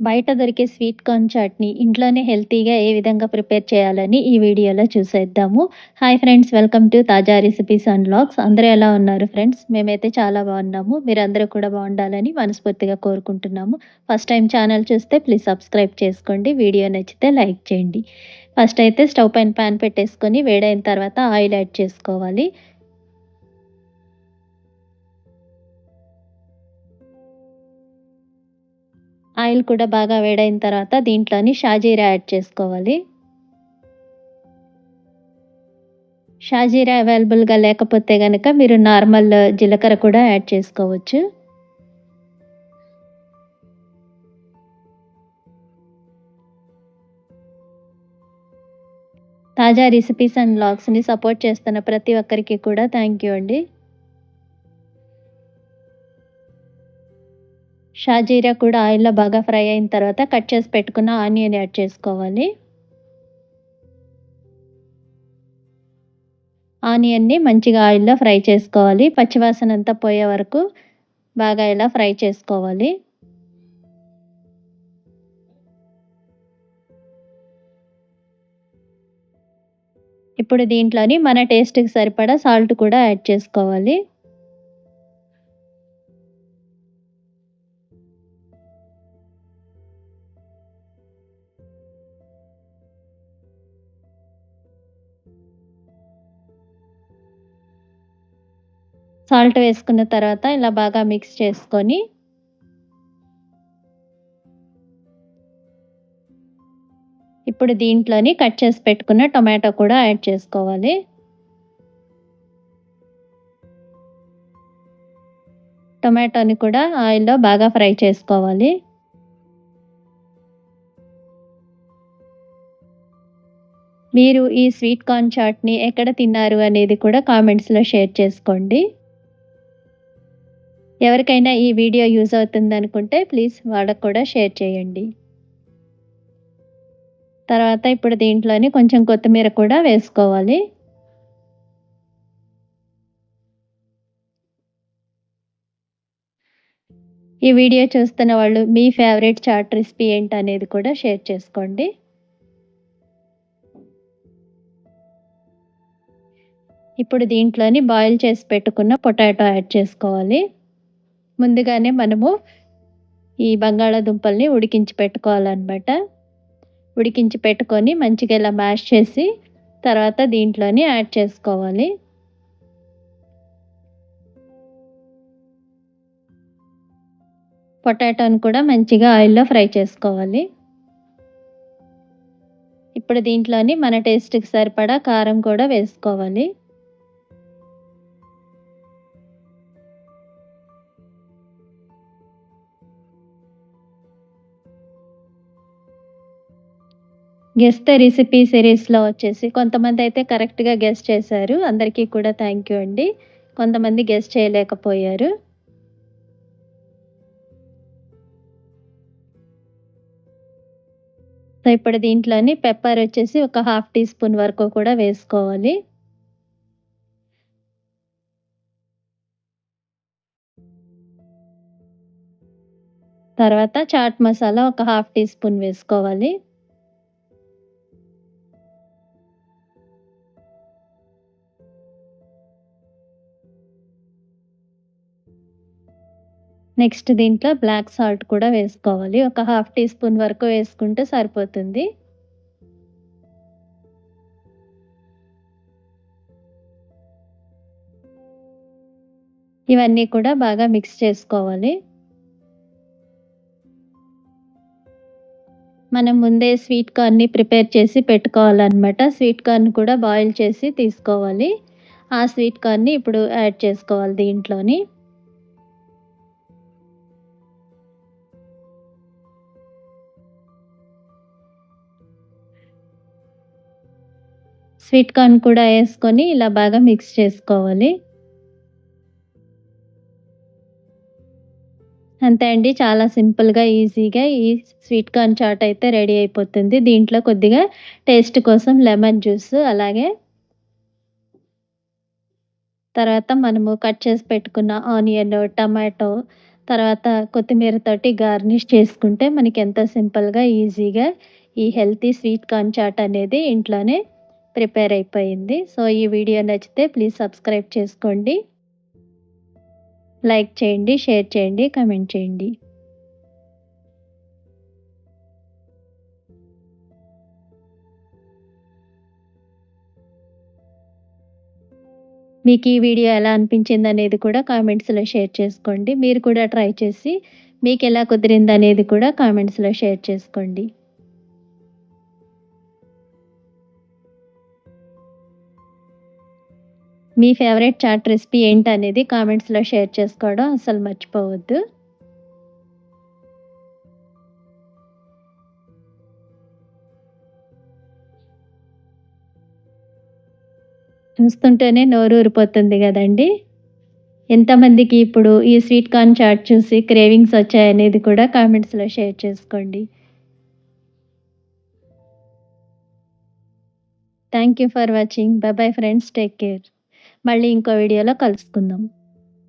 బయట దొరికే sweet corn చాట్‌ని ఇంట్లోనే హెల్తీగా ఏ విధంగా ప్రిపేర్ చేయాలని ఈ వీడియోలో చూసేద్దాము. Hi friends! Welcome to Taaza recipes and vlogs. అందరూ ఎలా ఉన్నారు ఫ్రెండ్స్? మేమైతే చాలా బాగున్నాము. మీరందరూ కూడా బాగుండాలని మనస్ఫూర్తిగా కోరుకుంటున్నాము. ఫస్ట్ టైం ఛానల్ చూస్తే ప్లీజ్ సబ్స్క్రైబ్ చేసుకోండి. వీడియో నచ్చితే లైక్ చేయండి. ఫస్ట్ అయితే స్టవ్ పైన ప్యాన్ పెట్టేసుకొని వేడైన తర్వాత ఆయిల్ యాడ్ చేసుకోవాలి. ఆయిల్ కూడా బాగా వేడైన తర్వాత దీంట్లోని షాజీరా యాడ్ చేసుకోవాలి. షాజీరా అవైలబుల్‌గా లేకపోతే కనుక మీరు నార్మల్ జీలకర్ర కూడా యాడ్ చేసుకోవచ్చు. తాజా రెసిపీస్ అండ్ బ్లాగ్స్ని సపోర్ట్ చేస్తున్న ప్రతి ఒక్కరికి కూడా థ్యాంక్ యూ అండి. షాజీరా కూడా ఆయిల్‌లో బాగా ఫ్రై అయిన తర్వాత కట్ చేసి పెట్టుకున్న ఆనియన్ యాడ్ చేసుకోవాలి. ఆనియన్‌ని మంచిగా ఆయిల్‌లో ఫ్రై చేసుకోవాలి. పచ్చివాసన అంతా పోయే వరకు బాగా ఇలా ఫ్రై చేసుకోవాలి. ఇప్పుడు దీంట్లోని మన టేస్ట్‌కి సరిపడా సాల్ట్ కూడా యాడ్ చేసుకోవాలి. సాల్ట్ వేసుకున్న తర్వాత ఇలా బాగా మిక్స్ చేసుకొని ఇప్పుడు దీంట్లోని కట్ చేసి పెట్టుకున్న టొమాటో కూడా యాడ్ చేసుకోవాలి. టొమాటోని కూడా ఆయిల్‌లో బాగా ఫ్రై చేసుకోవాలి. మీరు ఈ స్వీట్ కార్న్ చాట్‌ని ఎక్కడ తిన్నారు అనేది కూడా కామెంట్స్‌లో షేర్ చేసుకోండి. ఎవరికైనా ఈ వీడియో యూజ్ అవుతుందనుకుంటే ప్లీజ్ వాళ్ళకి కూడా షేర్ చేయండి. తర్వాత ఇప్పుడు దీంట్లోని కొంచెం కొత్తిమీర కూడా వేసుకోవాలి. ఈ వీడియో చూస్తున్న వాళ్ళు మీ ఫేవరెట్ చాట్ రెసిపీ అనేది కూడా షేర్ చేసుకోండి. ఇప్పుడు దీంట్లోని బాయిల్ చేసి పెట్టుకున్న పొటాటో యాడ్ చేసుకోవాలి. ముందుగానే మనము ఈ బంగాళాదుంపల్ని ఉడికించి పెట్టుకోవాలన్నమాట ఉడికించి పెట్టుకొని మంచిగా ఇలా మ్యాష్ చేసి తర్వాత దీంట్లోని యాడ్ చేసుకోవాలి. పొటాటోని కూడా మంచిగా ఆయిల్‌లో ఫ్రై చేసుకోవాలి. ఇప్పుడు దీంట్లోని మన టేస్ట్‌కి సరిపడా కారం కూడా వేసుకోవాలి. గెస్ ద రెసిపీ సిరీస్‌లో వచ్చేసి కొంతమంది అయితే కరెక్ట్‌గా గెస్ చేశారు. అందరికీ కూడా థ్యాంక్ యూ అండి. కొంతమంది గెస్ చేయలేకపోయారు. సో, ఇప్పుడు దీంట్లోని పెప్పర్ వచ్చేసి ఒక హాఫ్ టీ స్పూన్ వరకు కూడా వేసుకోవాలి. తర్వాత చాట్ మసాలా ఒక హాఫ్ టీ స్పూన్ వేసుకోవాలి. నెక్స్ట్ దీంట్లో బ్లాక్ సాల్ట్ కూడా వేసుకోవాలి. ఒక హాఫ్ టీ స్పూన్ వరకు వేసుకుంటే సరిపోతుంది. ఇవన్నీ కూడా బాగా మిక్స్ చేసుకోవాలి. మనం ముందే స్వీట్ కార్న్‌ని ప్రిపేర్ చేసి పెట్టుకోవాలన్నమాట స్వీట్ కార్న్ కూడా బాయిల్ చేసి తీసుకోవాలి. ఆ స్వీట్ కార్న్‌ని ఇప్పుడు యాడ్ చేసుకోవాలి దీంట్లోని. స్వీట్ కార్న్ కూడా వేసుకొని ఇలా బాగా మిక్స్ చేసుకోవాలి. అంతే అండి. చాలా సింపుల్‌గా, ఈజీగా ఈ స్వీట్ కార్న్ చాట్ అయితే రెడీ అయిపోతుంది. దీంట్లో కొద్దిగా టేస్ట్ కోసం లెమన్ జ్యూస్ అలాగే తర్వాత మనము కట్ చేసి పెట్టుకున్న ఆనియన్, టమాటో తర్వాత కొత్తిమీర తోటి గార్నిష్ చేసుకుంటే మనకి ఎంత సింపుల్‌గా, ఈజీగా ఈ హెల్తీ స్వీట్ కార్న్ చాట్ అనేది ఇంట్లోనే ప్రిపేర్ అయిపోయింది. సో, ఈ వీడియో నచ్చితే ప్లీజ్ సబ్స్క్రైబ్ చేసుకోండి. లైక్ చేయండి, షేర్ చేయండి, కామెంట్ చేయండి. మీకు ఈ వీడియో ఎలా అనిపించింది అనేది కూడా కామెంట్స్‌లో షేర్ చేసుకోండి. మీరు కూడా ట్రై చేసి మీకు ఎలా కుదిరింది అనేది కూడా కామెంట్స్‌లో షేర్ చేసుకోండి. మీ ఫేవరెట్ చాట్ రెసిపీ ఏంటనేది కామెంట్స్‌లో షేర్ చేసుకోవడం అసలు మర్చిపోవద్దు. చూస్తుంటేనే నోరు ఊరిపోతుంది కదండి ఎంతమందికి ఇప్పుడు ఈ స్వీట్ కార్న్ చాట్ చూసి క్రేవింగ్స్ వచ్చాయనేది కూడా కామెంట్స్‌లో షేర్ చేసుకోండి. Thank you for watching. Bye friends. Take care. మళ్ళీ ఇంకో వీడియోలో కలుసుకుందాం.